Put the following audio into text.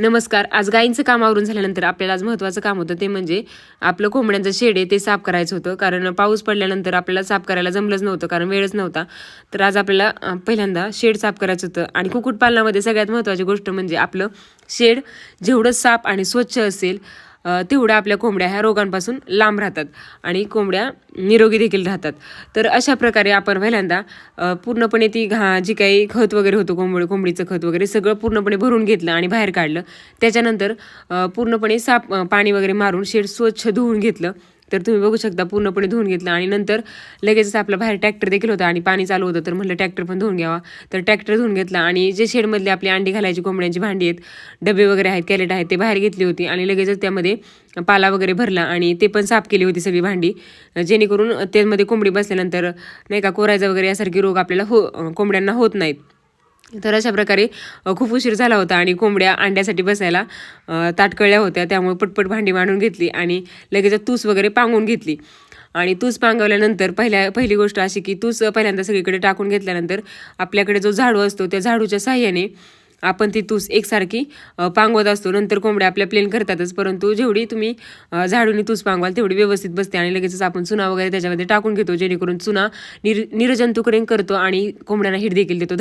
नमस्कार. आज गायींचं काम आवरून झाल्यानंतर आपल्याला आज महत्त्वाचं काम होतं ते म्हणजे आपलं कोंबड्यांचं शेड आहे ते साफ करायचं होतं. कारण पाऊस पडल्यानंतर आपल्याला साफ करायला जमलंच नव्हतं कारण वेळच नव्हता. तर आज आपल्याला पहिल्यांदा शेड साफ करायचं होतं. आणि कुक्कुटपालनामध्ये सगळ्यात महत्त्वाची गोष्ट म्हणजे आपलं शेड जेवढं साफ आणि स्वच्छ असेल तेवढ्या आपल्या कोंबड्या ह्या रोगांपासून लांब राहतात आणि कोंबड्या निरोगी देखील राहतात. तर अशा प्रकारे आपण पहिल्यांदा पूर्णपणे ती घा जी काही खत वगैरे होतं कोंबडी कोंबडीचं खत वगैरे सगळं पूर्णपणे भरून घेतलं आणि बाहेर काढलं. त्याच्यानंतर पूर्णपणे साफ पाणी वगैरे मारून शेड स्वच्छ धुवून घेतलं. तर तुम्ही बघू शकता पूर्णपणे धुवून घेतलं आणि नंतर लगेचच आपला बाहेर ट्रॅक्टर देखील होता आणि पाणी चालू होतं. तर म्हटलं ट्रॅक्टर पण धुवून घ्यावा. तर ट्रॅक्टर धुवून घेतला आणि जे शेडमधले आपली अंडी घालायची कोंबड्यांची भांडी आहेत डबे वगैरे आहेत कॅलेट आहेत ते बाहेर घेतली होती आणि लगेचच त्यामध्ये पाला वगैरे भरला आणि ते पण साफ केली होती सगळी भांडी. जेणेकरून त्यामध्ये कोंबडी बसल्यानंतर नाही का कोरायचा वगैरे यासारखे रोग आपल्याला हो कोंबड्यांना होत नाहीत. तर अशा प्रकारे खूप उशीर झाला होता आणि कोंबड्या अंड्यासाठी बसायला ताटकळल्या होत्या. त्यामुळे पटपट भांडी मांडून घेतली आणि लगेच तूस वगैरे पांगून घेतली. आणि तूस पांगवल्यानंतर पहिल्या पहिली गोष्ट अशी की तूस पहिल्यांदा सगळीकडे टाकून घेतल्यानंतर आपल्याकडे जो झाडू असतो त्या झाडूच्या साह्याने आपण ती तूस एकसारखी पांगवत असतो. नंतर कोंबड्या आपल्या प्लेन करतातच परंतु जेवढी तुम्ही झाडूनी तूस पांगवाल तेवढी व्यवस्थित बसते आणि लगेचच आपण चुना वगैरे त्याच्यामध्ये टाकून घेतो जेणेकरून चुना निर निर्जंतुकरण करतो आणि कोंबड्यांना हिट देखील देतो.